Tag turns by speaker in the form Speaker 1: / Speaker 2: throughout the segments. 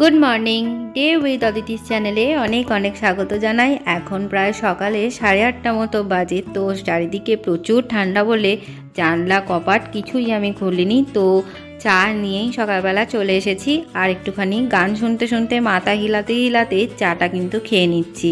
Speaker 1: Good morning day with Aditi's চ্যানেলে অনেক অনেক স্বাগত জানাই। এখন প্রায় সকালে সাড়ে আটটা মতো বাজে, তো চারিদিকে প্রচুর ঠান্ডা বলে জানলা, কপাট কিছুই আমি খুলিনি। তো চা নিয়েই সকালবেলা চলে এসেছি, আর একটুখানি গান শুনতে শুনতে মাথা হিলাতে হিলাতে চাটা কিন্তু খেয়ে নিচ্ছি।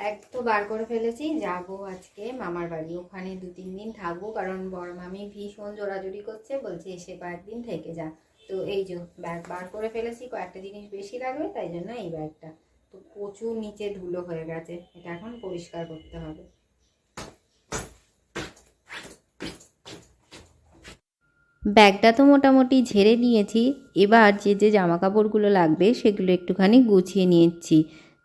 Speaker 1: ব্যাগ তো বার করে ফেলেছি, যাব আজকে মামার বাড়ি। ওখানে দু, তিন দিন থাকব, কারণ বড় মামি ভীষণ জোরাজুরি করছে, বলছে এসে কয়েকদিন থেকে যা। তো এই যে ব্যাগ বার করে ফেলেছি, কয়েকটা জিনিস বেশি লাগবে, তাই জন্য এই ব্যাগটা। তো প্রচুর নিচে ধুলো হয়ে গেছে, এটা এখন পরিষ্কার করতে হবে। ব্যাগটা তো মোটামুটি ঝেড়ে নিয়েছি, এবার যে যে জামা কাপড়গুলো লাগবে সেগুলো একটুখানি গুছিয়ে নিয়েছি।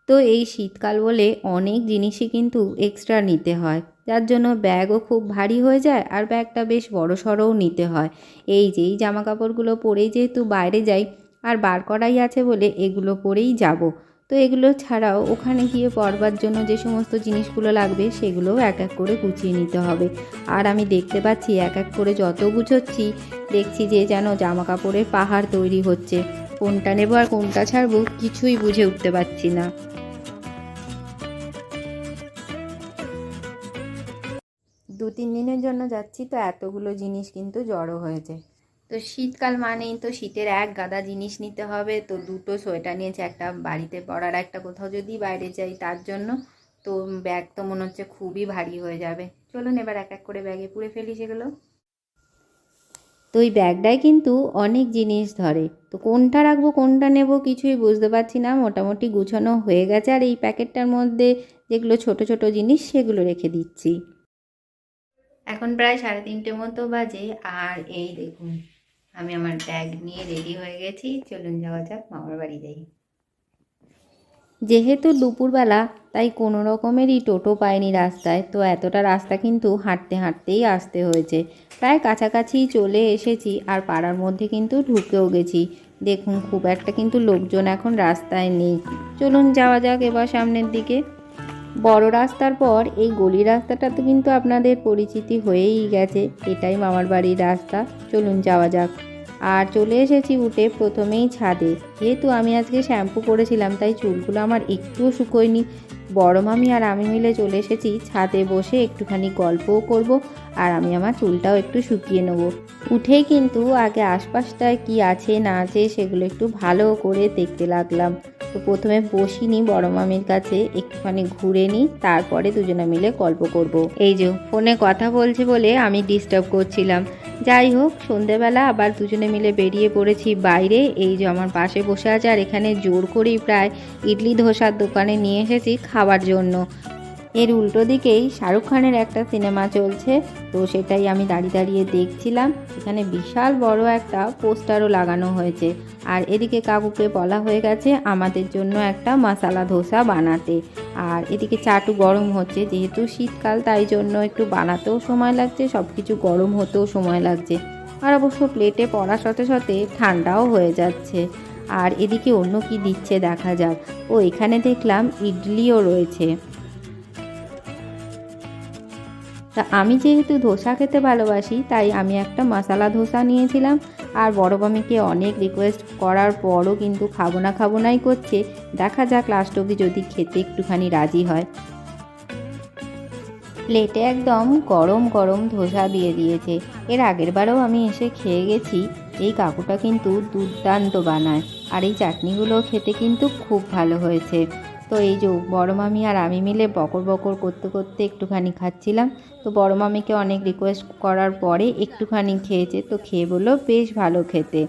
Speaker 1: তো এই শীতকাল বলে অনেক জিনিসই কিন্তু এক্সট্রা নিতে হয়। যার জন্য ব্যাগও খুব ভারী হয়ে যায় আর ব্যাগটা বেশ বড় সড়ও নিতে হয়। এই যে এই জামা কাপড়গুলো পরেই যেহেতু বাইরে যাই, আর বার করাই আছে বলে এগুলো পরেই যাব। তো এগুলো ছাড়াও ওখানে গিয়ে পরবার জন্য যে সমস্ত জিনিসগুলো লাগবে সেগুলোও এক এক করে গুছিয়ে নিতে হবে। আর আমি দেখতে পাচ্ছি এক এক করে যত গুছোচ্ছি, দেখছি যে যেন জামা কাপড়ের পাহাড় তৈরি হচ্ছে। কোনটা নেব আর কোনটা ছাড়বো কিছুই বুঝে উঠতে পারছি না। দু তিন দিনের জন্য যাচ্ছি, তো এতগুলো জিনিস কিন্তু জড়ো হয়েছে। তো শীতকাল মানেই তো শীতের এক গাদা জিনিস নিতে হবে, তো দুটো সোয়েটার নিয়েছে, একটা বাড়িতে পরার, একটা কোথাও যদি বাইরে যাই তার জন্য। তো ব্যাগ তো মনে হচ্ছে খুবই ভারী হয়ে যাবে। চলুন এবার এক এক করে ব্যাগে পুড়ে ফেলি সেগুলো। তো ওই ব্যাগটায় কিন্তু অনেক জিনিস ধরে, তো কোনটা রাখব, কোনটা নেব কিছুই বুঝতে পারছি না, মোটামুটি গুছানো হয়ে গেছে। আর এই প্যাকেটটার মধ্যে যেগুলো ছোট ছোট জিনিস সেগুলো রেখে দিচ্ছি। এখন প্রায় সাড়ে তিনটে মতো বাজে, আর এই দেখুন, আমি আমার ব্যাগ নিয়ে রেডি হয়ে গেছি। চলুন যাওয়া যাক, মামার বাড়ি যাই। যেহেতু দুপুরবেলা, তাই কোনো রকমেরই টোটো পায়নি রাস্তায়, তো এতটা রাস্তা কিন্তু হাঁটতে হাঁটতেই আসতে হয়েছে। প্রায় কাছাকাছি চলে এসেছি, আর পাড়ার মধ্যে কিন্তু ঢুকেও গেছি। দেখুন, খুব একটা কিন্তু লোকজন এখন রাস্তায় নেই। চলুন যাওয়া যাক এবার সামনের দিকে। বড় রাস্তার পর এই গলি রাস্তাটা তো কিন্তু আপনাদের পরিচিতি হয়েই গেছে। এটাই মামার বাড়ির রাস্তা। চলুন যাওয়া যাক। আর চলে এসেছি উঠে প্রথমেই ছাদে। যেহেতু আমি আজকে শ্যাম্পু করেছিলাম, তাই চুলগুলো আমার একটুও শুকোয়নি। বড় মামি আর আমি মিলে চলে এসেছি ছাদে বসে একটুখানি গল্পও করব আর আমি আমার চুলটাও একটু শুকিয়ে নেব। উঠেই কিন্তু আগে আশপাশটায় কি আছে না আছে সেগুলো একটু ভালো করে দেখতে লাগলাম। তো প্রথমে বসিনি বড় মামির কাছে, একটুখানি ঘুরে নিই তারপরে দুজনে মিলে গল্প করব। এই যে, ফোনে কথা বলছে বলে আমি ডিস্টার্ব করছিলাম। যাই হোক, সন্ধেবেলা আবার দুজনে মিলে বেরিয়ে পড়েছি বাইরে। এই যে আমার পাশে বসে আছে আর এখানে জোর করেই প্রায় ইডলি ধোসার দোকানে নিয়ে এসেছি খাবার জন্য। এর উল্টো দিকেই শাহরুখ খানের একটা সিনেমা চলছে। তো সেটাই আমি দাঁড়িয়ে দাঁড়িয়ে দেখছিলাম। এখানে বিশাল বড় একটা পোস্টারও লাগানো হয়েছে। আর এদিকে কাকুকে বলা হয়ে গেছে, আমাদের জন্য একটা মশালা ধোসা বানাতে। আর এদিকে চাটু গরম হচ্ছে, যেহেতু শীতকাল, তাই জন্য একটু বানাতেও সময় লাগছে সব কিছু গরম হতেও সময় লাগছে। আর অবশ্য প্লেটে পড়ার সাথে সাথে ঠান্ডাও হয়ে যাচ্ছে। আর এদিকে অন্য কি দিচ্ছে দেখা যাক। ও এখানে দেখলাম, ইডলিও রয়েছে। তা আমি যেহেতু ধোসা খেতে ভালোবাসি, তাই আমি একটা মশালা ধোসা নিয়েছিলাম। আর বড় মামিকে অনেক রিকোয়েস্ট করার পরও কিন্তু খাব না খাব নাই করছে। দেখা যাক লাস্ট অবধি যদি খেতে একটুখানি রাজি হয়। প্লেটে একদম গরম গরম ধোসা দিয়ে দিয়েছে। এর আগের বারেও আমি এসে খেয়ে গেছি। এই কাকুটা কিন্তু দুর্দান্ত বানায়। আর এই চাটনিগুলো খেতে কিন্তু খুব ভালো হয়েছে। তো এই যে বড় মামি আর আমি মিলে বকর বকর করতে করতে একটুখানি খাচ্ছিলাম। তো বড় মামিকে অনেক রিকোয়েস্ট করার পরে একটুখানি খেয়েছে তো খেয়ে বলল বেশ ভালো খেতে।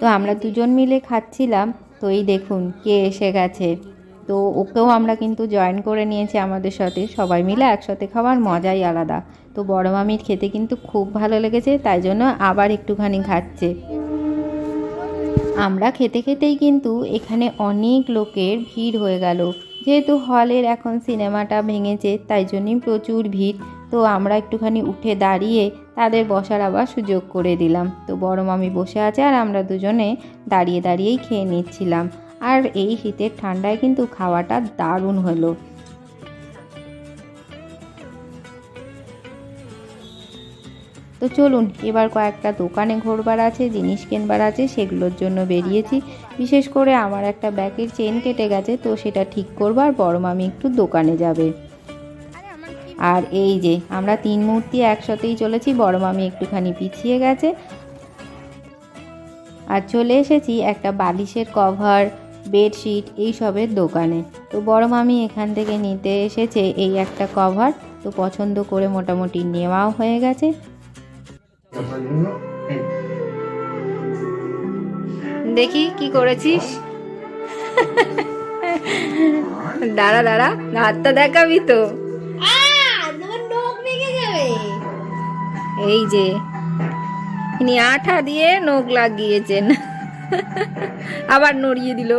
Speaker 1: তো আমরা দুজন মিলে খাচ্ছিলাম। তো এই দেখুন কে এসে গেছে। তো ওকেও আমরা কিন্তু জয়েন করে নিয়েছি আমাদের সাথে। সবাই মিলে একসাথে খাওয়ার মজাই আলাদা। তো বড় মামির খেতে কিন্তু খুব ভালো লেগেছে তাই জন্য আবার একটুখানি খাচ্ছে। আমরা খেতে খেতেই কিন্তু এখানে অনেক লোকের ভিড় হয়ে গেল। যেহেতু হলের এখন সিনেমাটা ভেঙেছে, তাই জন্যই প্রচুর ভিড়। তো আমরা একটুখানি উঠে দাঁড়িয়ে তাদের বসার আবার সুযোগ করে দিলাম। তো বড় মামি বসে আছে আর আমরা দুজনে দাঁড়িয়ে দাঁড়িয়েই খেয়ে নিচ্ছিলাম। আর এই শীতের ঠান্ডায় কিন্তু খাওয়াটা দারুণ হলো। তো চলুন, এবার কয়েকটা দোকানে ঘোরবার আছে, জিনিস কেনবার আছে, সেগুলোর জন্য বেরিয়েছি। বিশেষ করে আমার একটা ব্যাগের চেন কেটে গেছে, তো সেটা ঠিক করবার বড় মামি একটু দোকানে যাবে। আর এই যে, আমরা তিন মূর্তি একসাথেই চলেছি বড় মামি একটুখানি পিছিয়ে গেছে। আর চলে এসেছি একটা বালিশের কভার, বেডশিট এইসবের দোকানে। তো বড় মামি এখান থেকে নিতে এসেছে এই একটা কভার, তো পছন্দ করে মোটামুটি নেওয়াও হয়ে গেছে। দেখি কি করেছিস? দাঁড়া দাঁড়া, হাতটা দেখাবি তো। এই যে, ইনি আঠা দিয়ে নখ লাগিয়েছেন। আবার নড়িয়ে দিল।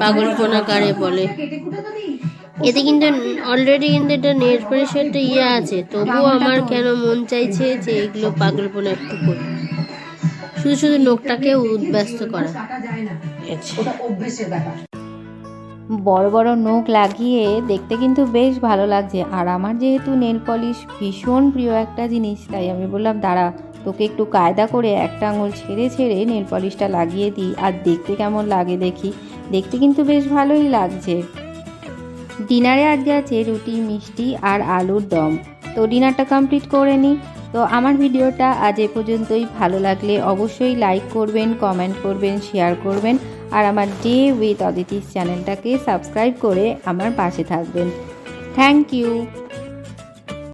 Speaker 2: পাগলপনা কারে বলে। এতে কিন্তু অলরেডি কিন্তু এটা নেট পরিষেবাটা ইয়ে আছে তবুও আমার কেন মন চাইছে যে এগুলো পাগলপনা একটু করি। শুধু শুধু লোকটাকে উদ্ব্যস্ত করা।
Speaker 1: বড় বড় নখ লাগিয়ে দেখতে কিন্তু বেশ ভালো লাগছে। আর আমার যেহেতু নেল পলিশ ভীষণ প্রিয় একটা জিনিস তাই আমি বললাম দাঁড়া তোকে একটু কায়দা করে একটা আঙুল ছেড়ে ছেড়ে নেল পলিশটা লাগিয়ে দিই আর দেখতে কেমন লাগে দেখি। দেখতে কিন্তু বেশ ভালোই লাগছে। ডিনারে আজকে আছে রুটি, মিষ্টি আর আলুর দম। তো ডিনারটা কমপ্লিট করে নিই তো আমার ভিডিওটা আজ এ পর্যন্তই। ভালো লাগলে অবশ্যই লাইক করবেন কমেন্ট করবেন শেয়ার করবেন। আর আমার ডে উইথ অদিতিস চ্যানেলটাকে সাবস্ক্রাইব করে আমার পাশে থাকবেন। Thank you